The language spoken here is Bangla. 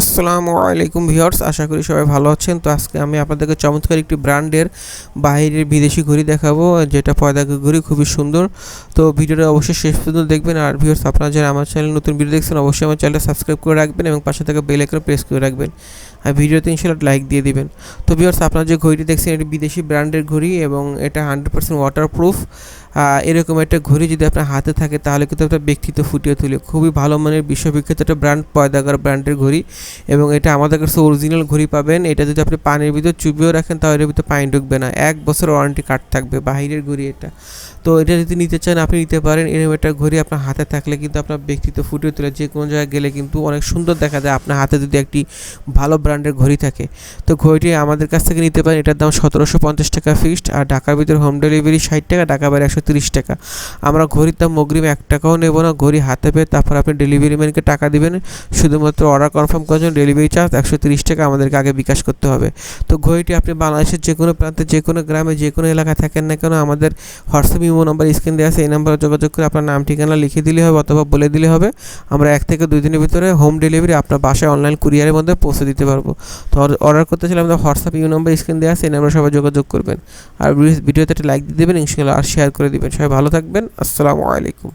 আসসালামু আলাইকুম ভিউয়ার্স, আশা করি সবাই ভালো আছেন। তো আজকে আমি আপনাদেরকে চমৎকার একটি ব্র্যান্ডের বাইরের বিদেশি ঘড়ি দেখাবো, যেটা পয়দাকে ঘড়ি, খুবই সুন্দর। তো ভিডিওটা অবশ্যই শেষ পর্যন্ত দেখবেন। আর ভিউয়ার্স, আপনারা যারা আমার চ্যানেল নতুন ভিডিও দেখছেন, অবশ্যই আমার চ্যানেলটা সাবস্ক্রাইব করে রাখবেন এবং পাশে থাকা বেল আইকন প্রেস করে রাখবেন। আর ভিডিওতে ইনশাল্লাহ লাইক দিয়ে দিবেন। তো ভিউয়ার্স, আপনারা যে ঘড়িটি দেখছেন, এটি বিদেশি ব্র্যান্ডের ঘড়ি এবং এটা হান্ড্রেড পার্সেন্ট ওয়াটারপ্রুফ এরকম একটা ঘড়ি যদি আপনার হাতে থাকে, তাহলে কিন্তু আপনার ব্যক্তিত্ব ফুটিয়ে তুলে খুবই ভালো মানের বিশ্ববিখ্যাত একটা ব্র্যান্ড পয়দাগার ব্র্যান্ডের ঘড়ি এবং এটা আমাদের কাছে অরিজিনাল ঘড়ি পাবেন। এটা যদি আপনি পানির ভিতর চুবিয়েও রাখেন, তাহলে এর ভিতরে পানি ঢুকবে না। এক বছর ওয়ারেন্টি কার্ড থাকবে, বাহিরের ঘড়ি এটা। তো এটা যদি নিতে চান, আপনি নিতে পারেন। এরকম একটা ঘড়ি আপনার হাতে থাকলে কিন্তু আপনার ব্যক্তিত্ব ফুটিয়ে তোলে। যে কোনো জায়গায় গেলে কিন্তু অনেক সুন্দর দেখা যায় আপনার হাতে যদি একটি ভালো ব্র্যান্ডের ঘড়ি থাকে। তো ঘড়িটি আমাদের কাছ থেকে নিতে পারেন। এটার দাম সতেরোশো পঞ্চাশ টাকা ফিক্সড আর ঢাকার ভিতরে হোম ডেলিভারি ষাট টাকা ঢাকা বাইরে একশো তিরিশ টাকা। আমরা ঘড়ির দাম অগ্রিম এক টাকাও নেব না, ঘড়ি হাতে পেয়ে তারপর আপনি ডেলিভারি ম্যানকে টাকা দিবেন। শুধুমাত্র অর্ডার কনফার্ম করার জন্য ডেলিভারি চার্জ একশো তিরিশ টাকা আমাদেরকে আগে বিকাশ করতে হবে। তো ঘড়িটি আপনি বাংলাদেশের যে কোনো প্রান্তে, যে কোনো গ্রামে, যে কোনো এলাকায় থাকেন না কেন, আমাদের হোয়াটসঅ্যাপ, ইমো নাম্বার, স্ক্রিন দেওয়া আছে, এই নাম্বারে যোগাযোগ করে আপনার নাম, ঠিকানা লিখে দিলে হবে অথবা বলে দিলে হবে। আমরা এক থেকে দুই দিনের ভিতরে হোম ডেলিভারি আপনার বাসায় অনলাইন কুরিয়ারের মধ্যে পৌঁছে দিতে পারব। তো অর্ডার করতে চাইলে আমাদের হোয়াটসঅ্যাপ ইউ নাম্বার, স্ক্রিন দেওয়া আছে, এই নাম্বারে সবাই যোগাযোগ করবেন। আর ভিডিওতে একটা লাইক দিয়ে দেবেন ইনশাল্লাহ আর শেয়ার করে দিবেন। সবাই ভালো থাকবেন। আসসালামু আলাইকুম।